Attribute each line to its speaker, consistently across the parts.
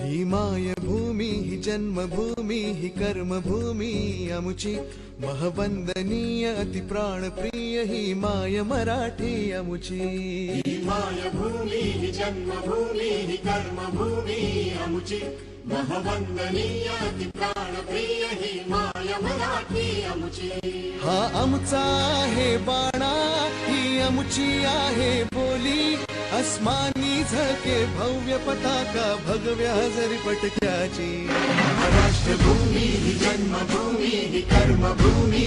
Speaker 1: ही माय भूमी ही जन्मभूमी ही कर्मभूमी अमुची। महवंदनीय अति प्राणप्रिय ही माय मराठी अमुची।
Speaker 2: माय भूमी हि जन्मभूमी हि कर्मभूमी अमुचि। महवन्दनीय अति प्राणप्रिय हि माय मराठी अमुचि।
Speaker 1: हा आमचा आहे बाणा ही आमची आहे बोली अस्मानी झके भव्य पताका भगव्या हजरी पटक्याची
Speaker 2: राष्ट्रभूमी जन्मभूमी कर्मभूमी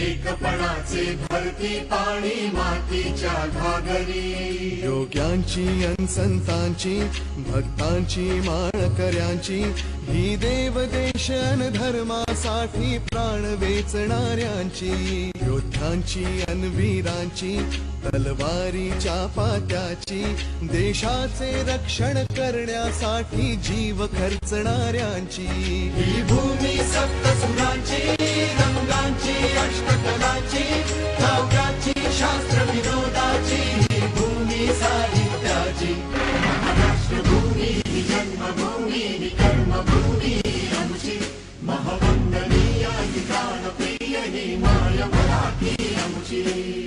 Speaker 2: एकपणाचे भरती पाणी मातीच्या घागरी.
Speaker 1: योग्यांची अनसंतांची भक्तांची माळकऱ्यांची ही देवदेश अन धर्मासाठी प्राण वेचणाऱ्यांची. योद्ध्यांची अनवीरांची तलवारीच्या पात्याची देशाचे रक्षण करण्यासाठी जीव खर्चणाऱ्यांची.
Speaker 2: ही भूमी ya mulabi ya muchi